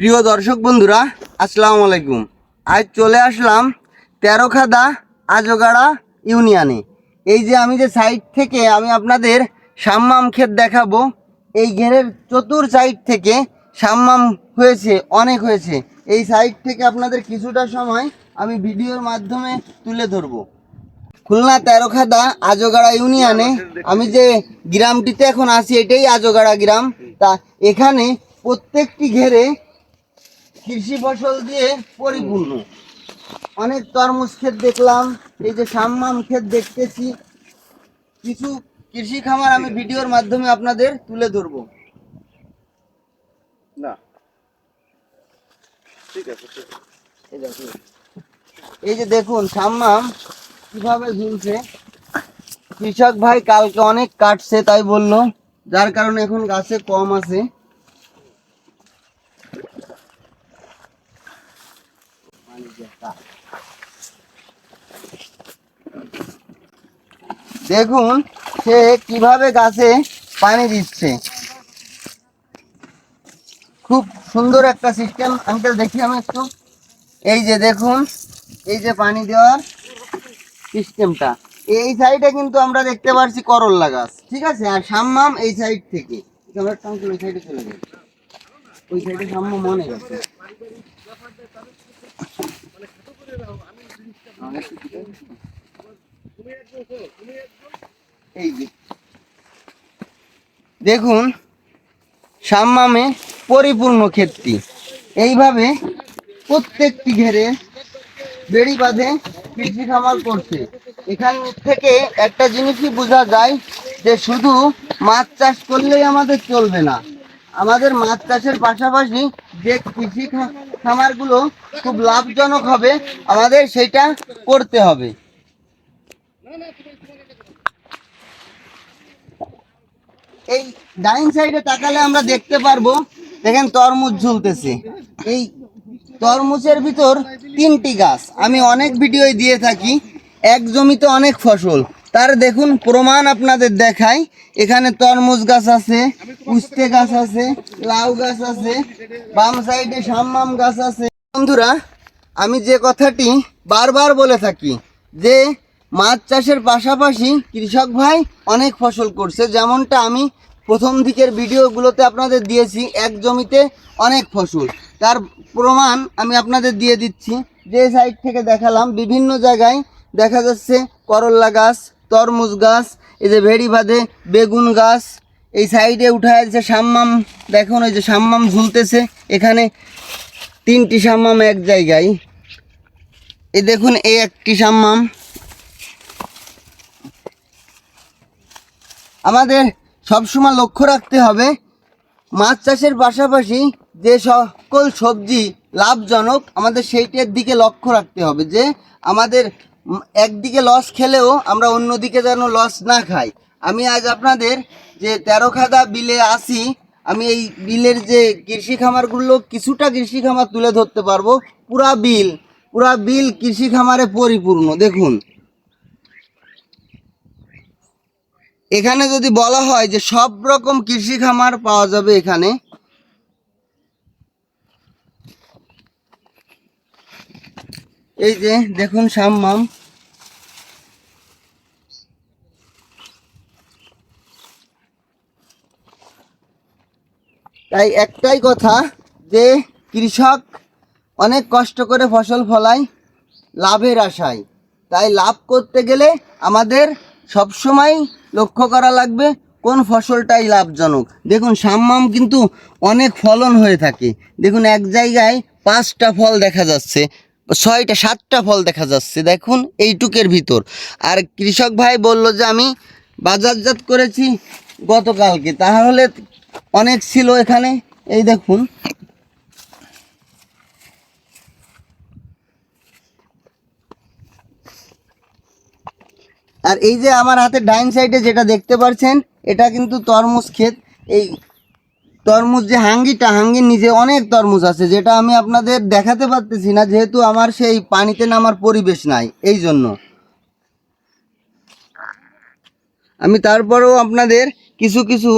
প্রিয় দর্শক বন্ধুরা, আসসালামু আলাইকুম। আজ চলে আসলাম তেরোখাদা আজগাড়া ইউনিয়নে। এই যে আমি যে সাইড থেকে আমি আপনাদের সাম্মাম ক্ষেত দেখাবো, এই ঘেরের চতুর সাইড থেকে সাম্মাম হয়েছে, অনেক হয়েছে। এই সাইড থেকে আপনাদের কিছুটা সময় আমি ভিডিওর মাধ্যমে তুলে ধরবো। খুলনা তেরোখাদা আজগাড়া ইউনিয়নে আমি যে গ্রামটিতে এখন আছি, এটাই আজগাড়া গ্রাম। তা এখানে প্রত্যেকটি ঘেরে কৃষি ফসল দিয়ে পরিপূর্ণ। অনেক তরমুজ ক্ষেত দেখলাম এই যে সাম্মাম ক্ষেত দেখতেছি। কিছু কৃষি খামার আমি ভিডিওর মাধ্যমে আপনাদের তুলে ধরবো। না। ঠিক আছে। এই যে দেখুন সাম্মাম কীভাবে ঝুলছে। কৃষক ভাই কালকে অনেক কাটছে তাই বলল। যার কারণে এখন গাছে কম আছে। দেখুন, সে কীভাবে গাছে পানি দিচ্ছে। খুব সুন্দর একটা সিস্টেম আঙ্কেল দেখি আমি একটু। এই যে দেখুন, এই যে পানি দেওয়ার সিস্টেমটা এই সাইডে কিন্তু আমরা দেখতে পাচ্ছি করল্লা গাছ। ঠিক আছে? আর সাম্মাম এই সাইড থেকে। ওই সাইডে চলে ওই সাইডে সাম্মাম গেছে দেখুন, সাম্মামে পরিপূর্ণ ক্ষেত্রটি। এইভাবে প্রত্যেকটি ঘেরে বেড়ি বাঁধে কৃষি খামার করছে। এখান থেকে একটা জিনিসই বোঝা যায় যে শুধু মাছ চাষ করলেই আমাদের চলবে না। আমাদের মাছ চাষের পাশাপাশি যে কৃষি খামারগুলো খুব লাভজনক হবে, আমাদের সেটা করতে হবে। এই ডাইন সাইডে তাকালে আমরা দেখতে পারব, দেখেন তরমুজ ঝুলতেছে। এই তরমুজের ভিতর তিনটি গাছ, আমি অনেক দিয়ে থাকি, এক জমিতে অনেক ফসল। তার দেখুন, প্রমাণ আপনাদের দেখাই, এখানে তরমুজ গাছ আছে, উস্তে গাছ আছে, লাউ গাছ আছে, বাম সাইডে সাম্মাম গাছ আছে। বন্ধুরা, আমি যে কথাটি বারবার বলে থাকি, যে মাছ চাষের পাশাপাশি কৃষক ভাই অনেক ফসল করছে। যেমনটা আমি প্রথম দিকের ভিডিওগুলোতে আপনাদের দিয়েছি, এক জমিতে অনেক ফসল। তার প্রমাণ আমি আপনাদের দিয়ে দিচ্ছি। যে সাইড থেকে দেখালাম, বিভিন্ন জায়গায় দেখা যাচ্ছে করল্লা গাছ, তরমুজ গাছ, এই যে ভেড়ি বাঁধে বেগুন গাছ। এই সাইডে উঠায় যে সাম্মাম, দেখুন ওই যে সাম্মাম ঝুলতেছে। এখানে তিনটি সাম্মাম এক জায়গায়। এই দেখুন, এই একটি সাম্মাম। আমাদের সবসময় লক্ষ্য রাখতে হবে, মাছ চাষের পাশাপাশি যে সকল সবজি লাভজনক, আমাদের সেইটার দিকে লক্ষ্য রাখতে হবে যে, আমাদের একদিকে লস খেলেও আমরা অন্যদিকে যেন লস না খাই। আমি আজ আপনাদের যে তেরো খাদা বিলে আসি, আমি এই বিলের যে কৃষি খামারগুলো, কিছুটা কৃষি খামার তুলে ধরতে পারব। পুরা বিল পুরা বিল কৃষি খামারে পরিপূর্ণ। দেখুন এখানে যদি বলা হয় যে সব রকম কৃষি খামার পাওয়া যাবে এখানে, এই যে দেখুন সাম্মাম। তাই একটাই কথা যে কৃষক অনেক কষ্ট করে ফসল ফলায়, লাভের আশায়। তাই লাভ করতে গেলে আমাদের সবসময় লক্ষ্য করা লাগবে কোন ফসলটাই লাভজনক। দেখুন, সাম্মাম কিন্তু অনেক ফলন হয়ে থাকে। দেখুন, এক জায়গায় পাঁচটা ফল দেখা যাচ্ছে, ছয়টা, সাতটা ফল দেখা যাচ্ছে। দেখুন, এইটুকের ভিতর। আর কৃষক ভাই বলল যে, আমি বাজারজাত করেছি গতকালকে। তাহলে অনেক ছিল এখানে। এই দেখুন আর এই যে আমার হাতে ডাইন সাইডে যেটা দেখতে পাচ্ছেন এটা কিন্তু তরমুজ ক্ষেত। এই তরমুজ যে হাঙ্গিটা, হাঙ্গির নিচে অনেক তরমুজ আছে, যেটা আমি আপনাদের দেখাতে পারতেছি না, যেহেতু আমার সেই পানিতে নামার পরিবেশ নাই, এই জন্য। আমি তারপরেও আপনাদের কিছু কিছু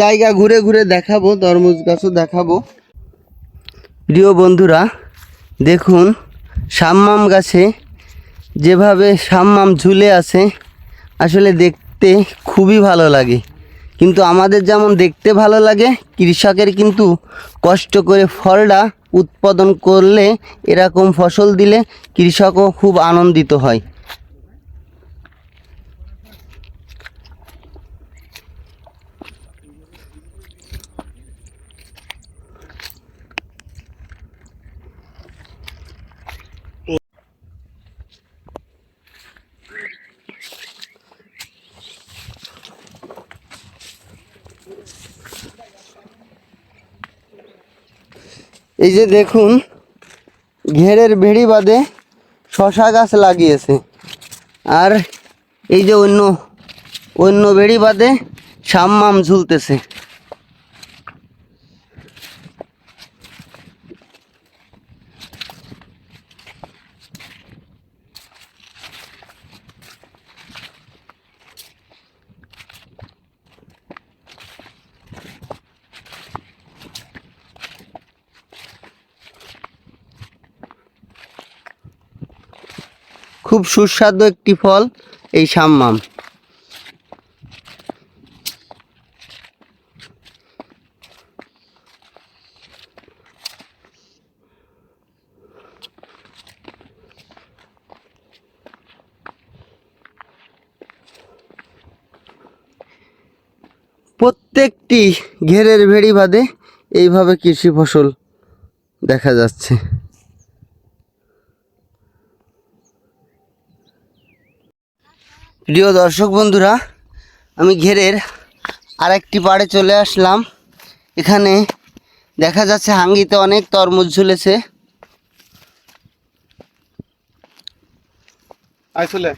জায়গা ঘুরে ঘুরে দেখাবো, তরমুজ গাছও দেখাবো। প্রিয় বন্ধুরা, দেখুন, সাম্মাম গাছে যেভাবে সাম্মাম ঝুলে আছে, আসলে দেখতে খুবই ভালো লাগে। কিন্তু আমাদের যেমন দেখতে ভালো লাগে, কৃষকের কিন্তু কষ্ট করে ফলটা উৎপাদন করলে এরকম ফসল দিলে কৃষকও খুব আনন্দিত হয়। এই যে দেখুন, ঘেরের ভেড়ি বাদে শশা গাছ লাগিয়েছে। আর এই যে অন্য অন্য ভেড়ি বাদে সাম্মাম ঝুলতেছে। খুব সুস্বাদু একটি ফল এই সাম্মাম। প্রত্যেকটি ঘেরের ভেড়ি বাদে এইভাবে কৃষি ফসল দেখা যাচ্ছে। প্রিয় দর্শক বন্ধুরা, আমি ঘেরের আরেকটি পাড়ে চলে আসলাম। এখানে দেখা যাচ্ছে হাঙ্গিতে অনেক তরমুজ ঝুলেছে। আসলে